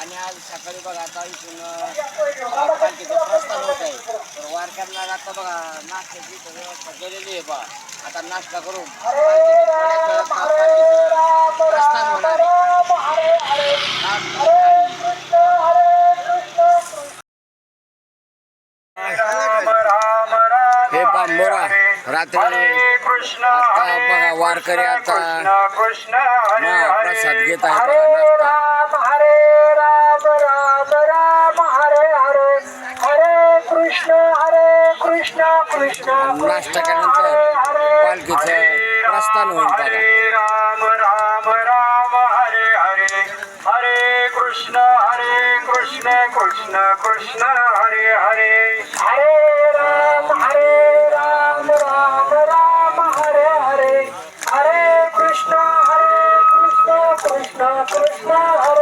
आणि आज सकाळी बघा आता इथून अं, पालखीचं प्रस्थान होत आहे. तर वारकऱ्यांना आता बघा नाश्त्याची व्यवस्था केलेली आहे बा. आता नाश्ता करून प्रस्थान होणार हे बांबोरा रात्री आता बघा वारकरी आता महाप्रसाद घेत आहे नाश्ता. नाश्ता केल्यानंतर पालखीचं प्रस्थान होईल बघा. राम राम राम हरे हरे. हरे कृष्ण हरे कृष्ण कृष्ण कृष्ण हरे हरे. हरे राम हरे राम राम राम हरे हरे. हरे कृष्ण हरे कृष्ण कृष्ण कृष्ण हरे.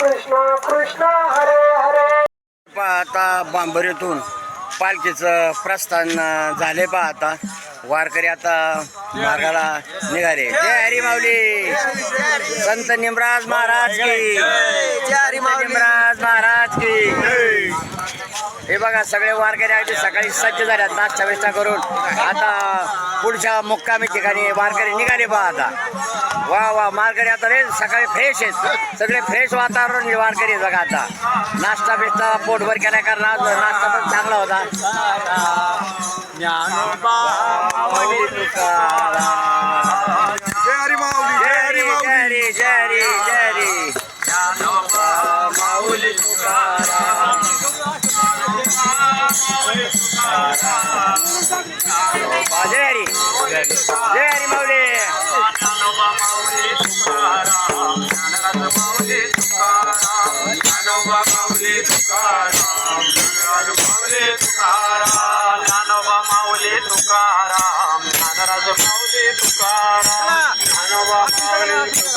कृष्ण कृष्ण हरे हरे. आता बांबरीतून पालखीचं प्रस्थान झाले पहा आता. वारकरी आता मार्गाला निघाले. जय हरी माऊली. संत निमराज महाराज की. संत निमराज महाराज बघा सगळे वारकरी आहेत सकाळी सज्ज झाल्यात नाश्ता बिष्टा करून. आता पुढच्या मुक्कामी ठिकाणी वारकरी निघाले पहा आता. वा वा वारकरी आता रे सकाळी फ्रेश आहेत. सगळे फ्रेश वातावरण वारकरी आहेत बघा आता. नाश्ता बिष्टा पोटभर केला कारण आज नाश्ता पण चांगला होता. जय हरी जय हरी जय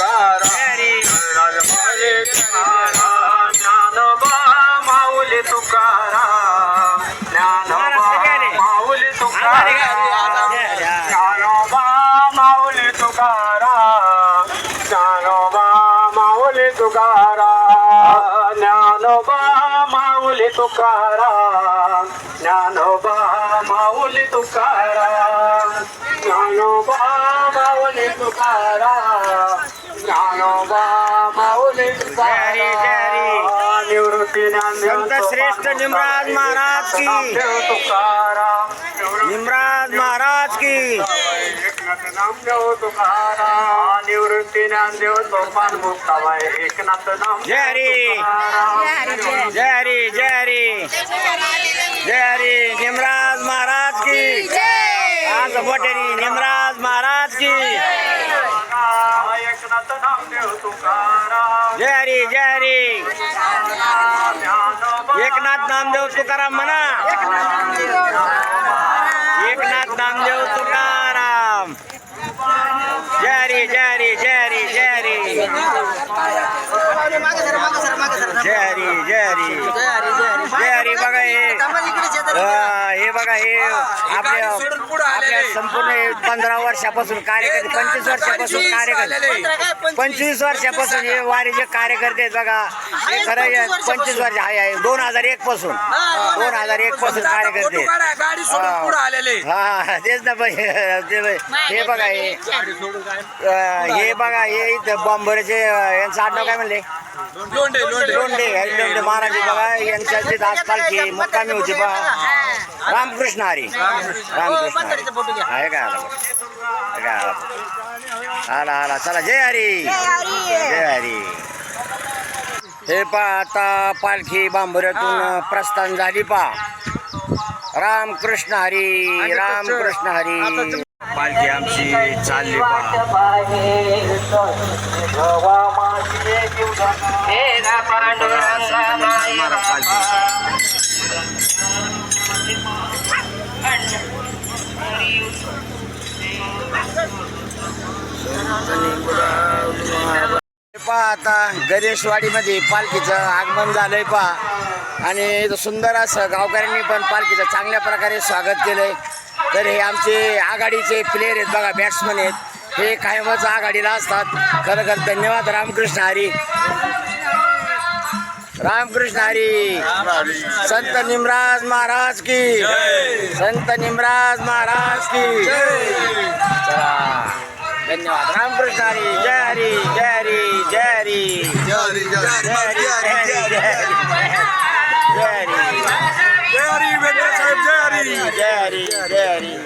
माऊली संत श्रेष्ठ निमराज महाराज की. निमराज महाराज की। जय हरी। हरी, जय हरी। जय हरी, निमराज महाराज की। बोटेरी, निमराज महाराज की। जय हरी जय हरी। एकनाथ नामदेव तुकाराम म्हणा. एकनाथ नामदेव तुकाराम. हरी जय हरी जय हरी जय हरी बघा हे. अं, हे आपल्या आपल्या संपूर्ण पंधरा वर्षापासून कार्यकर्ते पंचवीस वर्षापासून कार्यकर्ते. पंचवीस? वर्षापासून हे वारीचे कार्यकर्ते आहेत बघा हे खरं पंचवीस वर्ष आहे आहे दोन हजार एक पासून. दोन हजार एक पासून कार्यकर्ते आहेत. गाडी सोडून पुढे आलेले हा तेच ना. हे बघा हे हे बघा हे इथं बॉम्बरचे यांचं आडनाव काय म्हणले? लोंढे लोंढे. लोंढे लोंढे महाराज बघा यांच्या तिथं आज पालखी मुक्कामी होती बघा. रामकृष्ण हरी. रामकृष्ण हरी. आहे का आला हे काय आला आला आला. चला जय हरी. जय हरी. हे पा आता पालखी बांबऱ्यातून प्रस्थान झाली पा. राम कृष्ण हरी राम कृष्ण हरी. पालखी आमची चालली पालखी. पहा आता गणेशवाडीमध्ये पालखीचं आगमन झालंय पहा. आणि सुंदर असं गावकऱ्यांनी पण पालखीचं चांगल्या प्रकारे स्वागत केलंय. तर हे आमचे आघाडीचे प्लेयर आहेत बघा बॅट्समन आहेत. हे कायमच आघाडीला असतात. खरं खरं धन्यवाद रामकृष्ण हरी. रामकृष्ण हरी. संत निमराज महाराज की. संत निमराज महाराज की. चला. धन्यवाद। रामकृष्ण हरी जय हरी जय हरी। जय हरी जय हरी जय हरी।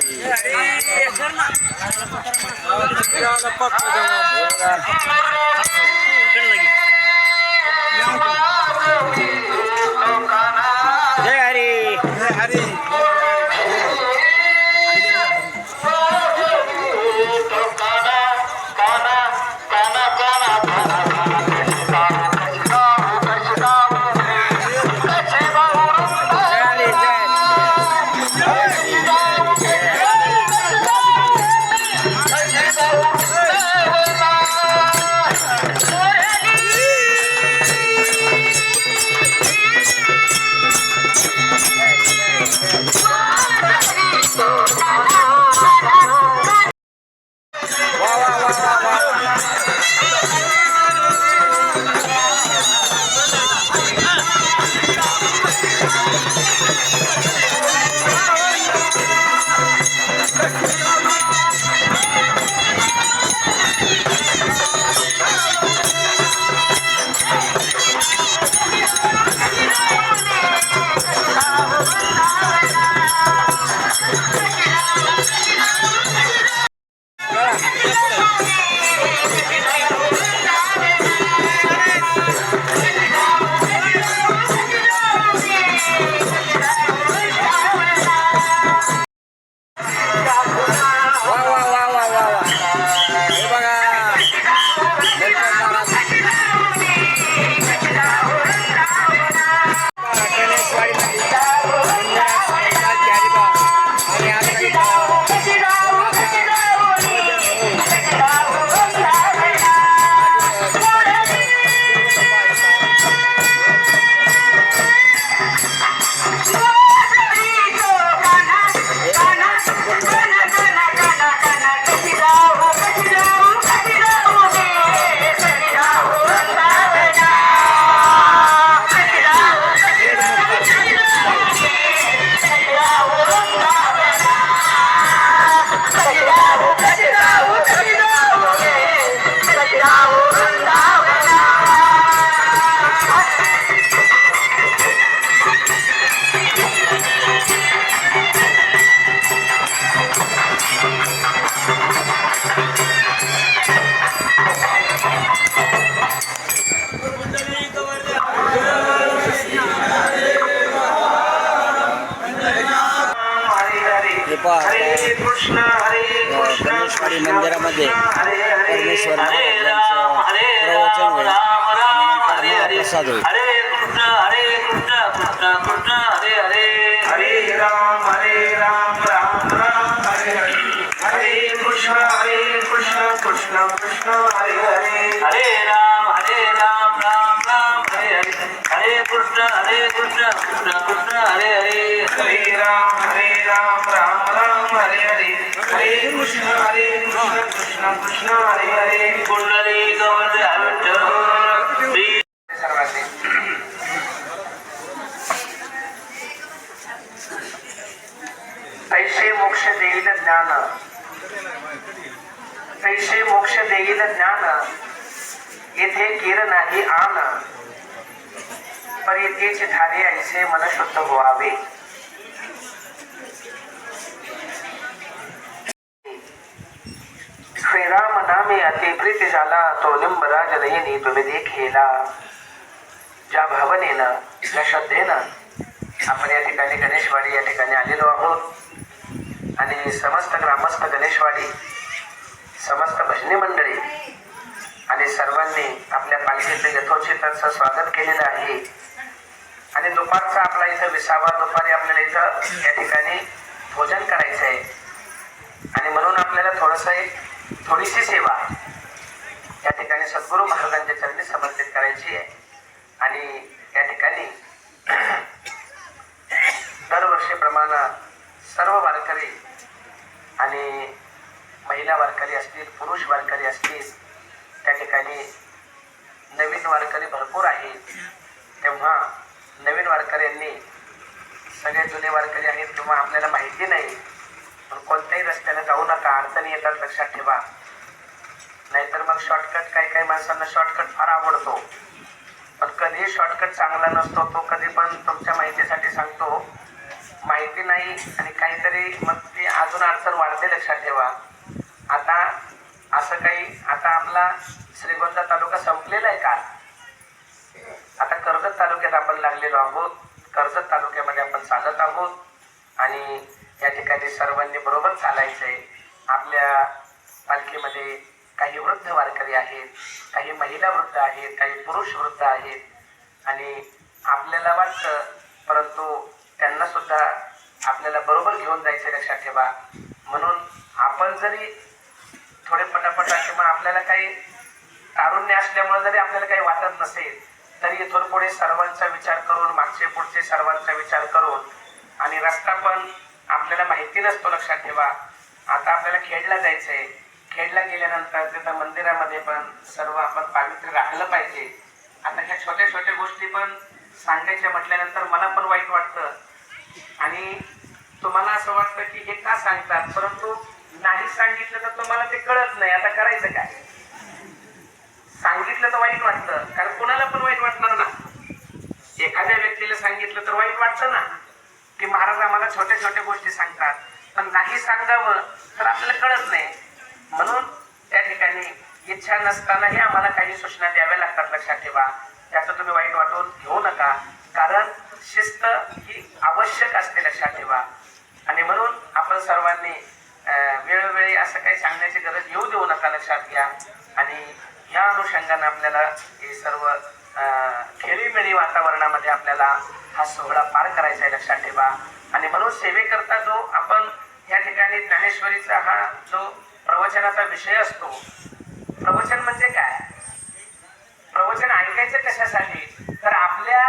ప్రసాద్ హరే కృష్ణ హరే కృష్ణ కృష్ణ కృష్ణ హరే హరే. హరే రామ. ज्ञान। ऐसे मोक्ष देईल ज्ञान। येथे कीर नाही आन पर येथेच ऐसे मन शुद्ध व्हावे। श्रीराम नामे अति प्रीती झाला तो तुम्ही देखेला। ज्या भावनेनं, ज्या श्रद्धेनं आपण या ठिकाणी गणेशवाडी या ठिकाणी आलेलो आहोत आणि समस्त ग्रामस्थ गणेशवाडी समस्त भजनी मंडळी आणि सर्वांनी आपल्या पालखीचं यथोचित असं स्वागत केलेलं आहे. आणि दुपारचा आपला इथं विसावा दुपारी आपल्याला इथं या ठिकाणी भोजन करायचं आहे. आणि म्हणून आपल्याला थोडंसं एक थोडीशी सेवा या ठिकाणी सद्गुरू महाराजांच्या चरणी समर्पित करायची आहे. आणि या ठिकाणी दरवर्षीप्रमाणे सर्व वारकरी आणि महिला वारकरी असतील पुरुष वारकरी असतील त्या ठिकाणी नवीन वारकरी भरपूर आहेत. तेव्हा नवीन वारकऱ्यांनी सगळे जुने वारकरी आहेत किंवा आपल्याला माहिती नाही. पण कोणत्याही रस्त्याने जाऊ नका अडचणी येतात लक्षात ठेवा. नाहीतर मग शॉर्टकट काही काही माणसांना शॉर्टकट फार आवडतो. पण कधी शॉर्टकट चांगला नसतो तो कधी पण तुमच्या माहितीसाठी सांगतो. माहिती नाही आणि काहीतरी मग ती अजून अडचण वाढते लक्षात ठेवा. काही आता आपला श्रीगोंदा तालुका संपलेला आहे का आता कर्जत तालुक्यात आपण लागलेलो आहोत. कर्जत तालुक्यामध्ये आपण चालत आहोत. आणि या ठिकाणी सर्वांनी बरोबर चालायचं आहे आपल्या पालखीमध्ये काही वृद्ध वारकरी आहेत काही महिला वृद्ध आहेत काही पुरुष वृद्ध आहेत. आणि आपल्याला वाटतं परंतु त्यांना सुद्धा आपल्याला बरोबर घेऊन जायचं लक्षात ठेवा. म्हणून आपण जरी थोडे पटापटा किंवा आपल्याला काही तारुण्य असल्यामुळे जरी आपल्याला काही वाटत नसेल तरी इथून पुढे सर्वांचा विचार करून मागचे पुढचे सर्वांचा विचार करून आणि रस्ता पण आपल्याला माहिती नसतो लक्षात ठेवा. आता आपल्याला खेडला जायचंय. खेडला गेल्यानंतर तिथं मंदिरामध्ये पण सर्व आपण पावित्र्य राखलं पाहिजे. आता ह्या छोट्या छोट्या गोष्टी पण सांगायच्या म्हटल्यानंतर मला पण वाईट वाटतं. आणि तुम्हाला असं वाटतं की हे का सांगतात? परंतु नाही सांगितलं तर तुम्हाला ते कळत नाही. आता करायचं काय? सांगितलं तर वाईट वाटतं. कारण कोणाला पण वाईट वाटणार ना? एखाद्या व्यक्तीला सांगितलं तर वाईट वाटतं ना? की महाराज आम्हाला छोट्या छोट्या गोष्टी सांगतात. पण नाही सांगावं तर आपल्याला कळत नाही. म्हणून त्या ठिकाणी इच्छा नसतानाही आम्हाला काही सूचना द्याव्या लागतात. लक्षात ठेवा. त्याचं तुम्ही वाईट वाटून घेऊ नका. कारण शिस्त ही आवश्यक असते. लक्षात ठेवा. आणि म्हणून आपण सर्वांनी वेळोवेळी असं काही सांगण्याची गरज येऊ देऊ नका लक्षात घ्या. आणि या अनुषंगाने आपल्याला हे सर्व खेळीमेळी वातावरणामध्ये आपल्याला हा सोहळा पार करायचा आहे लक्षात ठेवा. आणि म्हणून सेवेकरता जो आपण या ठिकाणी ज्ञानेश्वरीचा हा जो प्रवचनाचा विषय असतो प्रवचन म्हणजे काय? प्रवचन ऐकायचं कशासाठी तर आपल्या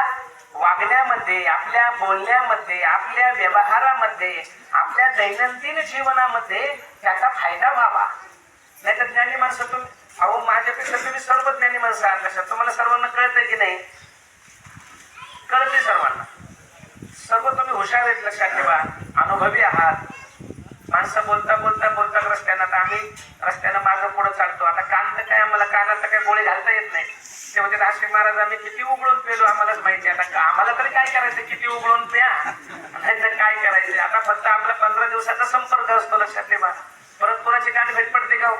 वागण्यामध्ये आपल्या बोलण्यामध्ये आपल्या व्यवहारामध्ये आपल्या दैनंदिन जीवनामध्ये त्याचा फायदा व्हावा. नाही तर ज्ञानी माणसं तुम्ही अहो माझ्यापेक्षा तुम्ही सर्व ज्ञानी माणसं आहात कशा? तुम्हाला सर्वांना कळतंय की नाही? कळते सर्वांना. सर्व तुम्ही हुशार आहेत लक्षात ठेवा. अनुभवी आहात. माणसं बोलता बोलता बोलता रस्त्यानं आता आम्ही रस्त्यानं मागं पुढं चालतो. आता कान तर काय आम्हाला कानात तर काय गोळे घालता येत नाही. ते म्हणजे राष्ट्री महाराज आम्ही किती उघडून पेलो आम्हालाच माहिती आहे. आता आम्हाला तरी काय करायचं? किती उघडून प्या. नाही तर काय करायचं? आता फक्त आपला पंधरा दिवसाचा संपर्क असतो लक्षात ठेवा. परत कोणाची कान भेट पडते का हो?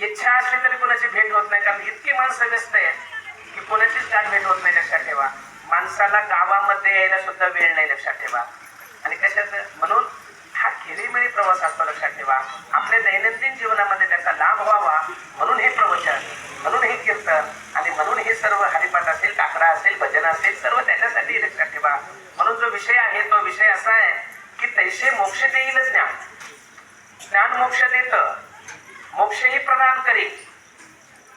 इच्छा असली तरी कोणाची भेट होत नाही कारण इतकी माणसं व्यस्त आहेत की कोणाचीच कान भेट होत नाही लक्षात ठेवा. माणसाला गावामध्ये यायला सुद्धा वेळ नाही लक्षात ठेवा. आणि कशाचं म्हणून खेळीमेळी प्रवास असतो लक्षात ठेवा. आपल्या दैनंदिन जीवनामध्ये त्याचा लाभ व्हावा. म्हणून हे प्रवचन म्हणून हे कीर्तन आणि म्हणून हे सर्व हरिपाठ असेल काकडा असेल भजन असेल सर्व त्याच्यासाठी लक्षात ठेवा. म्हणून जो विषय आहे तो विषय असा आहे की तैसे मोक्ष देईल ज्ञान. ज्ञान मोक्ष देत. मोक्षही प्रदान करेल.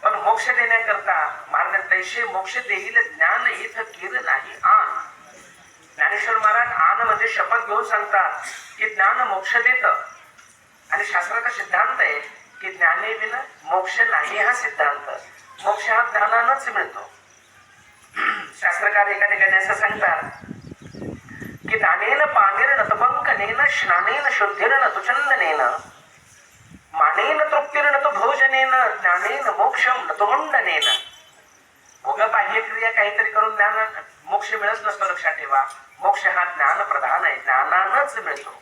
पण मोक्ष देण्याकरता महाराज तैसे मोक्ष देईल ज्ञान इथं कीर नाही आ ज्ञानेश्वर महाराज म्हणजे शपथ घेऊन सांगतात की ज्ञान मोक्ष देत. आणि शास्त्राचा सिद्धांत आहे की ज्ञाने विन मोक्ष नाही हा सिद्धांत. मोक्ष हा ज्ञानानच मिळतो. शास्त्रकार एका ठिकाणी असं सांगतात की दानेन पानेन नतपंकनेन स्नानेन शुद्धीर्ण तुचंदनेन मानेन तृप्तीर्ण तो भोजनेन ज्ञानेन मोक्षम न तो मुंडनेन भोग क्रिया काहीतरी करून ज्ञान मोक्ष मिळत नसतो लक्षात ठेवा. मोक्ष हा ज्ञान प्रधान आहे. ज्ञानानच मिळतो.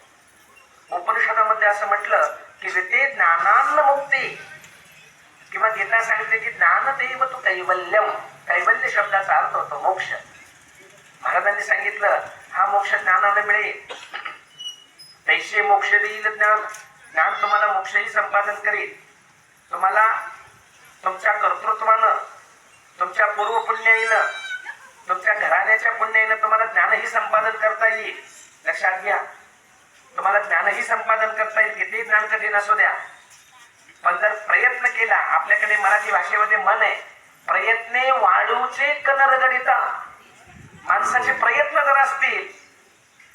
उपनिषदामध्ये असं म्हटलं की ते ज्ञानान मुक्ती किंवा गीता सांगितले की ज्ञान देव तू कैवल्यम. कैवल्य शब्दाचा अर्थ होतो मोक्ष. महाराजांनी सांगितलं हा मोक्ष ज्ञानाला मिळेल. पैसे मोक्ष देईल ज्ञान. ज्ञान तुम्हाला मोक्षही संपादन करेल. तुम्हाला तुमच्या कर्तृत्वानं तुमच्या पूर्वपुण्याईनं तुमच्या घराण्याच्या पुण्याने तुम्हाला ज्ञानही संपादन करता येईल. लक्षात घ्या. तुम्हाला ज्ञानही संपादन करता येईल. कितीही ज्ञान कठीण असू द्या. पण जर प्रयत्न केला आपल्याकडे मराठी भाषेमध्ये मन आहे. प्रयत्ने वाळूचे कनरगडिता माणसाचे प्रयत्न जर असतील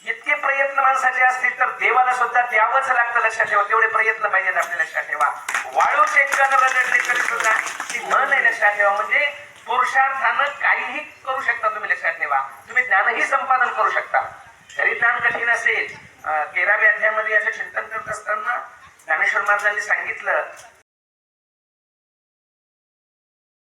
इतके प्रयत्न माणसाचे असतील तर देवाला सुद्धा द्यावंच लागतं लक्षात ठेवा. तेवढे प्रयत्न पाहिजेत आपल्या लक्षात ठेवा. वाळूचे कनरगडले तरी सुद्धा ती मन आहे लक्षात ठेवा. म्हणजे पुरुषार्थानं काहीही करू शकता तुम्ही लक्षात ठेवा. तुम्ही ज्ञानही संपादन करू शकता. जरी ज्ञान कठीण असेल. तेराव्या अध्यायामध्ये याचं चिंतन करत असताना ज्ञानेश्वर महाराजांनी सांगितलं